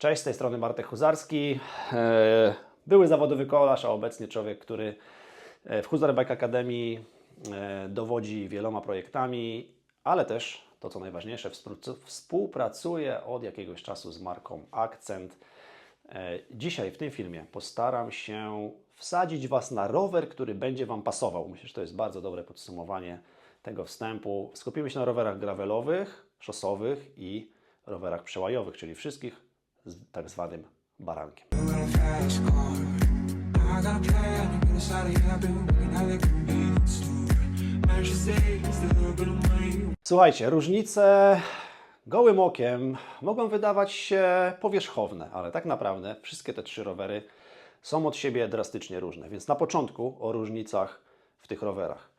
Cześć, z tej strony Bartek Huzarski. E, Były zawodowy kolarz, a obecnie człowiek, który e, w Huzar Bike Academy e, dowodzi wieloma projektami, ale też, to co najważniejsze, współpracu- współpracuje od jakiegoś czasu z marką Akcent. Dzisiaj w tym filmie postaram się wsadzić Was na rower, który będzie Wam pasował. Myślę, że to jest bardzo dobre podsumowanie tego wstępu. Skupimy się na rowerach gravelowych, szosowych i rowerach przełajowych, czyli wszystkich z tak zwanym barankiem. Słuchajcie, różnice gołym okiem mogą wydawać się powierzchowne, ale tak naprawdę wszystkie te trzy rowery są od siebie drastycznie różne. Więc na początku o różnicach w tych rowerach.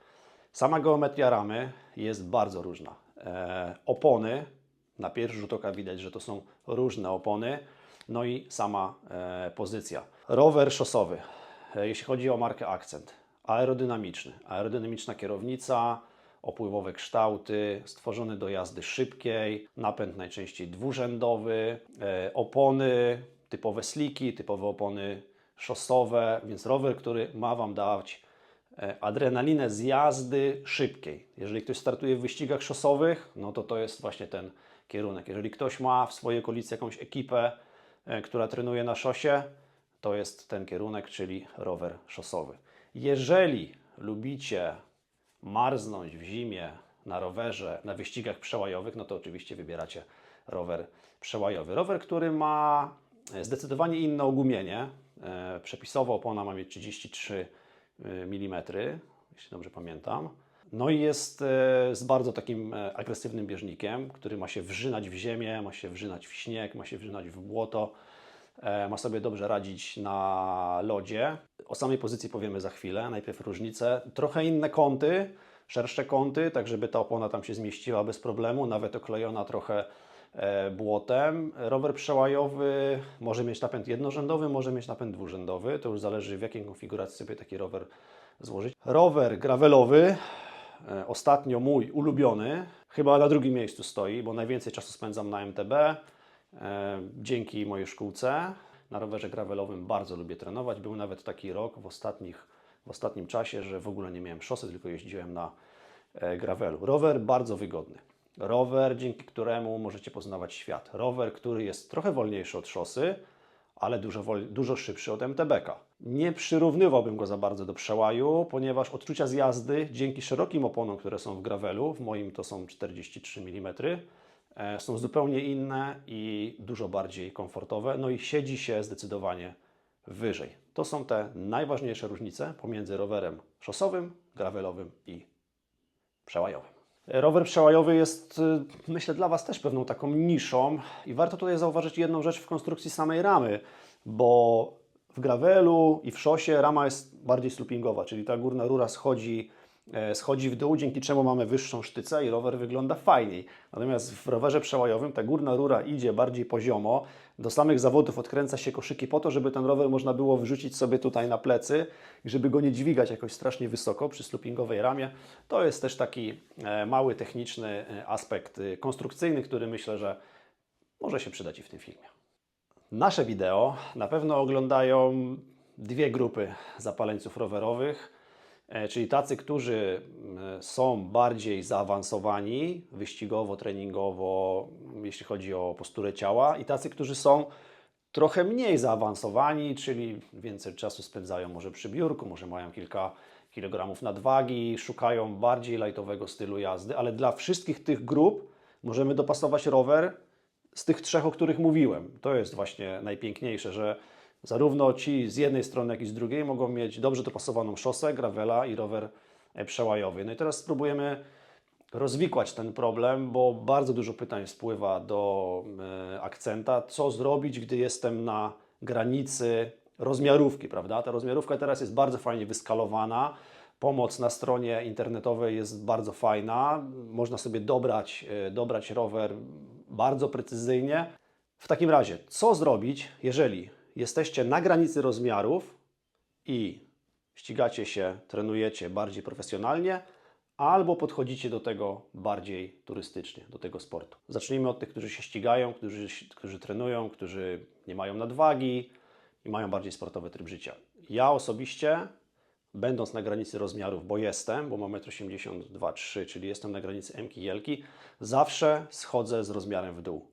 Sama geometria ramy jest bardzo różna. E, opony, na pierwszy rzut oka widać, że to są różne opony, no i sama e, pozycja. Rower szosowy, e, jeśli chodzi o markę Akcent, aerodynamiczny, aerodynamiczna kierownica, opływowe kształty, stworzony do jazdy szybkiej, napęd najczęściej dwurzędowy, e, opony typowe sliki, typowe opony szosowe, więc rower, który ma Wam dać adrenalinę z jazdy szybkiej. Jeżeli ktoś startuje w wyścigach szosowych, no to to jest właśnie ten kierunek. Jeżeli ktoś ma w swojej okolicy jakąś ekipę, e, która trenuje na szosie, to jest ten kierunek, czyli rower szosowy. Jeżeli lubicie marznąć w zimie na rowerze, na wyścigach przełajowych, no to oczywiście wybieracie rower przełajowy. Rower, który ma e, zdecydowanie inne ogumienie. E, Przepisowo opona ma mieć 33 mm, jeśli dobrze pamiętam. No i jest e, z bardzo takim e, agresywnym bieżnikiem, który ma się wrzynać w ziemię, ma się wrzynać w śnieg, ma się wrzynać w błoto. E, ma sobie dobrze radzić na lodzie. O samej pozycji powiemy za chwilę. Najpierw różnice. Trochę inne kąty, szersze kąty, tak żeby ta opona tam się zmieściła bez problemu, nawet oklejona trochę błotem. Rower przełajowy może mieć napęd jednorzędowy, może mieć napęd dwurzędowy. To już zależy w jakiej konfiguracji sobie taki rower złożyć. Rower gravelowy, ostatnio mój ulubiony, chyba na drugim miejscu stoi, bo najwięcej czasu spędzam na MTB. E, Dzięki mojej szkółce na rowerze gravelowym bardzo lubię trenować. Był nawet taki rok w, ostatnich, w ostatnim czasie, że w ogóle nie miałem szosy, tylko jeździłem na e, gravelu. Rower bardzo wygodny. Rower, dzięki któremu możecie poznawać świat. Rower, który jest trochę wolniejszy od szosy, ale dużo, dużo szybszy od MTB-ka. Nie przyrównywałbym go za bardzo do przełaju, ponieważ odczucia z jazdy dzięki szerokim oponom, które są w gravelu, w moim to są 43 mm, e, są zupełnie inne i dużo bardziej komfortowe, no i siedzi się zdecydowanie wyżej. To są te najważniejsze różnice pomiędzy rowerem szosowym, gravelowym i przełajowym. Rower przełajowy jest, y, myślę, dla Was też pewną taką niszą i warto tutaj zauważyć jedną rzecz w konstrukcji samej ramy, bo w gravelu i w szosie rama jest bardziej slopingowa, czyli ta górna rura schodzi, schodzi w dół, dzięki czemu mamy wyższą sztycę i rower wygląda fajniej. Natomiast w rowerze przełajowym ta górna rura idzie bardziej poziomo, do samych zawodów odkręca się koszyki po to, żeby ten rower można było wrzucić sobie tutaj na plecy i żeby go nie dźwigać jakoś strasznie wysoko przy slopingowej ramie. To jest też taki e, mały techniczny e, aspekt e, konstrukcyjny, który myślę, że może się przydać i w tym filmie. Nasze wideo na pewno oglądają dwie grupy zapaleńców rowerowych, e, czyli tacy, którzy są bardziej zaawansowani wyścigowo, treningowo, jeśli chodzi o posturę ciała, i tacy, którzy są trochę mniej zaawansowani, czyli więcej czasu spędzają może przy biurku, może mają kilka kilogramów nadwagi, szukają bardziej lightowego stylu jazdy, ale dla wszystkich tych grup możemy dopasować rower z tych trzech, o których mówiłem. To jest właśnie najpiękniejsze, że zarówno ci z jednej strony, jak i z drugiej mogą mieć dobrze dopasowaną szosę, gravela i rower e, przełajowy. No i teraz spróbujemy rozwikłać ten problem, bo bardzo dużo pytań spływa do e, akcenta, co zrobić, gdy jestem na granicy rozmiarówki, prawda? Ta rozmiarówka teraz jest bardzo fajnie wyskalowana. Pomoc na stronie internetowej jest bardzo fajna. Można sobie dobrać, e, dobrać rower bardzo precyzyjnie. W takim razie, co zrobić, jeżeli jesteście na granicy rozmiarów i ścigacie się, trenujecie bardziej profesjonalnie, albo podchodzicie do tego bardziej turystycznie, do tego sportu. Zacznijmy od tych, którzy się ścigają, którzy, którzy trenują, którzy nie mają nadwagi i mają bardziej sportowy tryb życia. Ja osobiście, będąc na granicy rozmiarów, bo jestem, bo mam 1,82 m, czyli jestem na granicy M i Jelki, zawsze schodzę z rozmiarem w dół.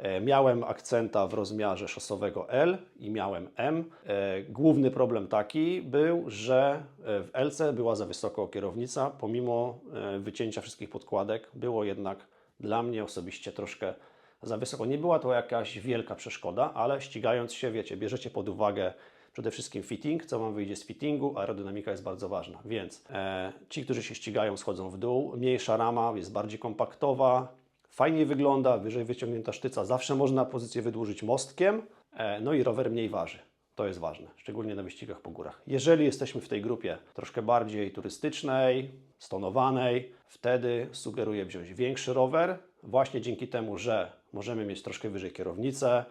E, Miałem akcenta w rozmiarze szosowego L i miałem M. E, Główny problem taki był, że e, w LC była za wysoko kierownica, pomimo wycięcia wszystkich podkładek, było jednak dla mnie osobiście troszkę za wysoko. Nie była to jakaś wielka przeszkoda, ale ścigając się, wiecie, bierzecie pod uwagę przede wszystkim fitting, co Wam wyjdzie z fittingu, aerodynamika jest bardzo ważna. Więc e, ci, którzy się ścigają, schodzą w dół. Mniejsza rama jest bardziej kompaktowa, fajniej wygląda, wyżej wyciągnięta sztyca. Zawsze można pozycję wydłużyć mostkiem, e, no i rower mniej waży. To jest ważne, szczególnie na wyścigach po górach. Jeżeli jesteśmy w tej grupie troszkę bardziej turystycznej, stonowanej, wtedy sugeruję wziąć większy rower, właśnie dzięki temu, że możemy mieć troszkę wyżej kierownicę,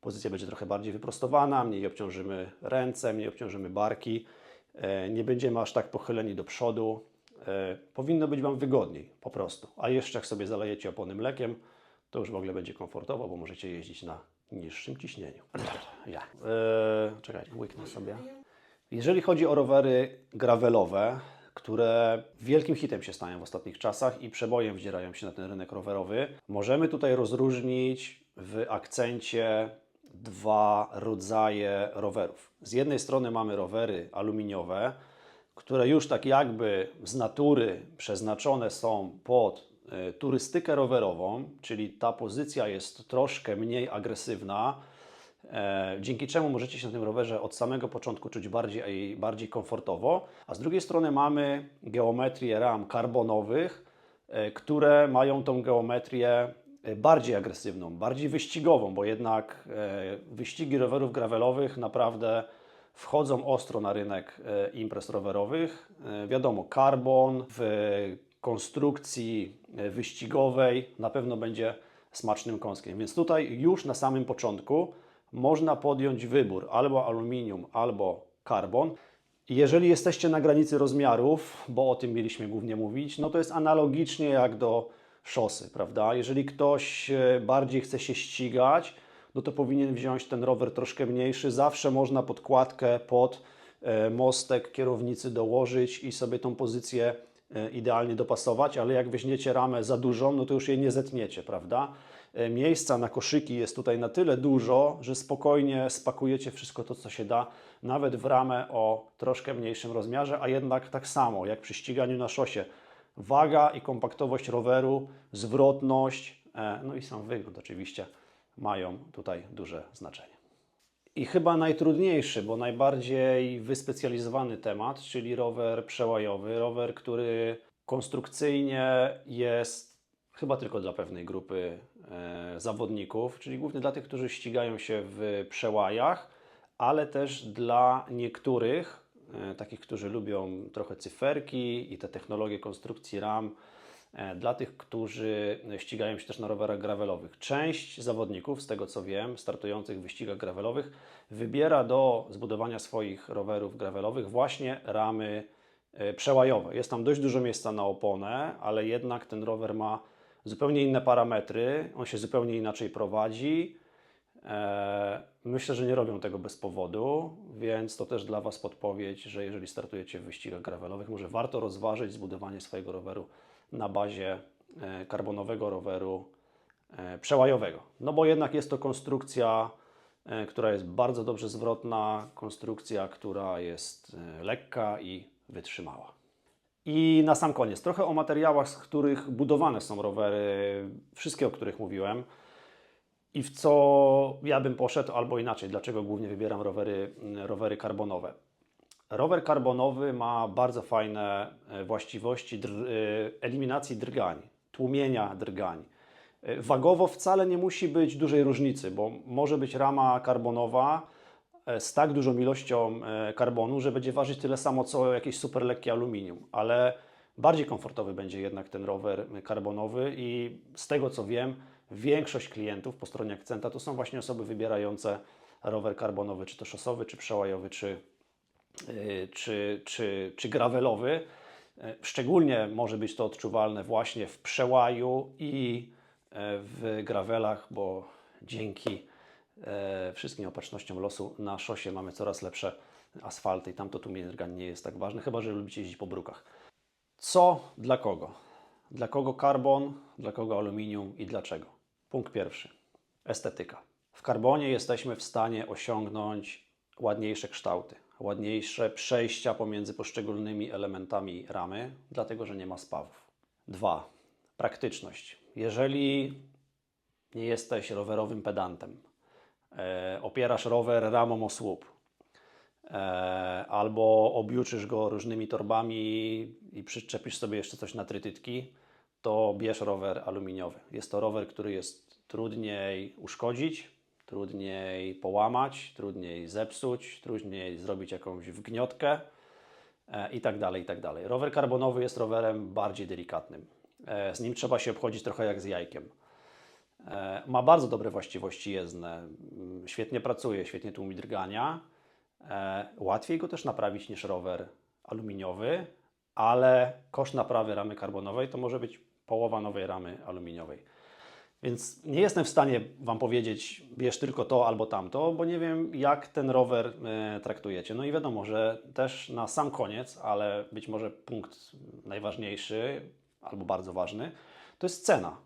pozycja będzie trochę bardziej wyprostowana, mniej obciążymy ręce, mniej obciążymy barki, e, nie będziemy aż tak pochyleni do przodu. E, Powinno być Wam wygodniej, po prostu. A jeszcze jak sobie zalejecie opony mlekiem, to już w ogóle będzie komfortowo, bo możecie jeździć na niższym ciśnieniu. Ja. E, czekaj, łyknę sobie. Jeżeli chodzi o rowery gravelowe, które wielkim hitem się stają w ostatnich czasach i przebojem wdzierają się na ten rynek rowerowy, możemy tutaj rozróżnić w akcencie dwa rodzaje rowerów. Z jednej strony mamy rowery aluminiowe, które już tak jakby z natury przeznaczone są pod e, turystykę rowerową, czyli ta pozycja jest troszkę mniej agresywna, e, dzięki czemu możecie się na tym rowerze od samego początku czuć bardziej, bardziej komfortowo. A z drugiej strony mamy geometrię ram karbonowych, e, które mają tą geometrię e, bardziej agresywną, bardziej wyścigową, bo jednak e, wyścigi rowerów gravelowych naprawdę wchodzą ostro na rynek e, imprez rowerowych. E, Wiadomo, karbon w konstrukcji e, wyścigowej na pewno będzie smacznym kąskiem. Więc tutaj już na samym początku można podjąć wybór albo aluminium, albo karbon. Jeżeli jesteście na granicy rozmiarów, bo o tym mieliśmy głównie mówić, no to jest analogicznie jak do szosy, prawda? Jeżeli ktoś bardziej chce się ścigać, no to powinien wziąć ten rower troszkę mniejszy. Zawsze można podkładkę pod e, mostek kierownicy dołożyć i sobie tą pozycję e, idealnie dopasować, ale jak weźmiecie ramę za dużą, no to już jej nie zetniecie, prawda? E, Miejsca na koszyki jest tutaj na tyle dużo, że spokojnie spakujecie wszystko to, co się da, nawet w ramę o troszkę mniejszym rozmiarze, a jednak tak samo jak przy ściganiu na szosie. Waga i kompaktowość roweru, zwrotność, no i sam wygląd oczywiście mają tutaj duże znaczenie. I chyba najtrudniejszy, bo najbardziej wyspecjalizowany temat, czyli rower przełajowy, rower, który konstrukcyjnie jest chyba tylko dla pewnej grupy e, zawodników, czyli głównie dla tych, którzy ścigają się w przełajach, ale też dla niektórych, e, takich, którzy lubią trochę cyferki i te technologie konstrukcji RAM, dla tych, którzy ścigają się też na rowerach gravelowych. Część zawodników, z tego co wiem, startujących w wyścigach gravelowych, wybiera do zbudowania swoich rowerów gravelowych właśnie ramy e, przełajowe. Jest tam dość dużo miejsca na oponę, ale jednak ten rower ma zupełnie inne parametry, on się zupełnie inaczej prowadzi. E, Myślę, że nie robią tego bez powodu, więc to też dla Was podpowiedź, że jeżeli startujecie w wyścigach gravelowych, może warto rozważyć zbudowanie swojego roweru na bazie e, karbonowego roweru e, przełajowego. No bo jednak jest to konstrukcja, e, która jest bardzo dobrze zwrotna, konstrukcja, która jest lekka i wytrzymała. I na sam koniec, trochę o materiałach, z których budowane są rowery, wszystkie o których mówiłem i w co ja bym poszedł, albo inaczej, dlaczego głównie wybieram rowery, rowery karbonowe. Rower karbonowy ma bardzo fajne e, właściwości dr- e, eliminacji drgań, tłumienia drgań. E, Wagowo wcale nie musi być dużej różnicy, bo może być rama karbonowa z tak dużą ilością karbonu, że będzie ważyć tyle samo co jakieś super lekkie aluminium, ale bardziej komfortowy będzie jednak ten rower karbonowy i z tego co wiem, większość klientów po stronie Akcenta to są właśnie osoby wybierające rower karbonowy, czy to szosowy, czy przełajowy, czy, czy, czy, czy gravelowy. E, Szczególnie może być to odczuwalne właśnie w przełaju i e, w gravelach, bo dzięki wszystkim opatrznościom losu na szosie mamy coraz lepsze asfalty i tam to tłumienie drgań nie jest tak ważne, chyba że lubicie jeździć po brukach. Co dla kogo? Dla kogo karbon, dla kogo aluminium i dlaczego? Punkt pierwszy. Estetyka. W karbonie jesteśmy w stanie osiągnąć ładniejsze kształty, ładniejsze przejścia pomiędzy poszczególnymi elementami ramy, dlatego że nie ma spawów. Dwa. Praktyczność. Jeżeli nie jesteś rowerowym pedantem, e, opierasz rower ramą o słup, e, albo objuczysz go różnymi torbami i przyczepisz sobie jeszcze coś na trytytki, to bierz rower aluminiowy. Jest to rower, który jest trudniej uszkodzić, trudniej połamać, trudniej zepsuć, trudniej zrobić jakąś wgniotkę e, i tak dalej, i tak dalej. Rower karbonowy jest rowerem bardziej delikatnym. E, Z nim trzeba się obchodzić trochę jak z jajkiem. E, Ma bardzo dobre właściwości jezdne. Mm, Świetnie pracuje, świetnie tłumi drgania. Łatwiej go też naprawić niż rower aluminiowy, ale koszt naprawy ramy karbonowej to może być połowa nowej ramy aluminiowej. Więc nie jestem w stanie Wam powiedzieć, bierz tylko to albo tamto, bo nie wiem, jak ten rower e, traktujecie. No i wiadomo, że też na sam koniec, ale być może punkt najważniejszy albo bardzo ważny, to jest cena.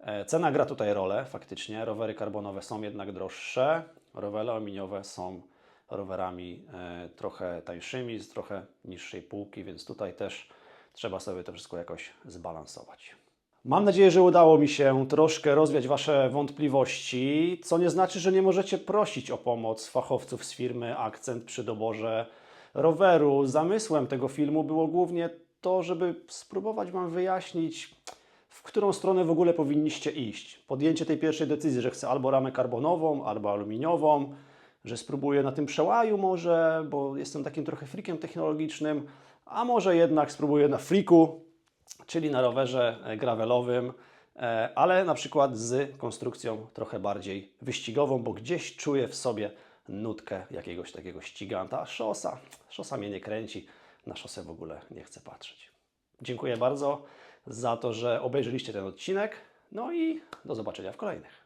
E, Cena gra tutaj rolę, faktycznie. Rowery karbonowe są jednak droższe, rowery aluminiowe są rowerami e, trochę tańszymi, z trochę niższej półki, więc tutaj też trzeba sobie to wszystko jakoś zbalansować. Mam nadzieję, że udało mi się troszkę rozwiać Wasze wątpliwości, co nie znaczy, że nie możecie prosić o pomoc fachowców z firmy Akcent przy doborze roweru. Zamysłem tego filmu było głównie to, żeby spróbować Wam wyjaśnić, w którą stronę w ogóle powinniście iść. Podjęcie tej pierwszej decyzji, że chcę albo ramę karbonową, albo aluminiową, że spróbuję na tym przełaju może, bo jestem takim trochę freakiem technologicznym, a może jednak spróbuję na freaku, czyli na rowerze e, gravelowym, e, ale na przykład z konstrukcją trochę bardziej wyścigową, bo gdzieś czuję w sobie nutkę jakiegoś takiego ściganta. Szosa, szosa mnie nie kręci, na szosę w ogóle nie chcę patrzeć. Dziękuję bardzo za to, że obejrzeliście ten odcinek, no i do zobaczenia w kolejnych.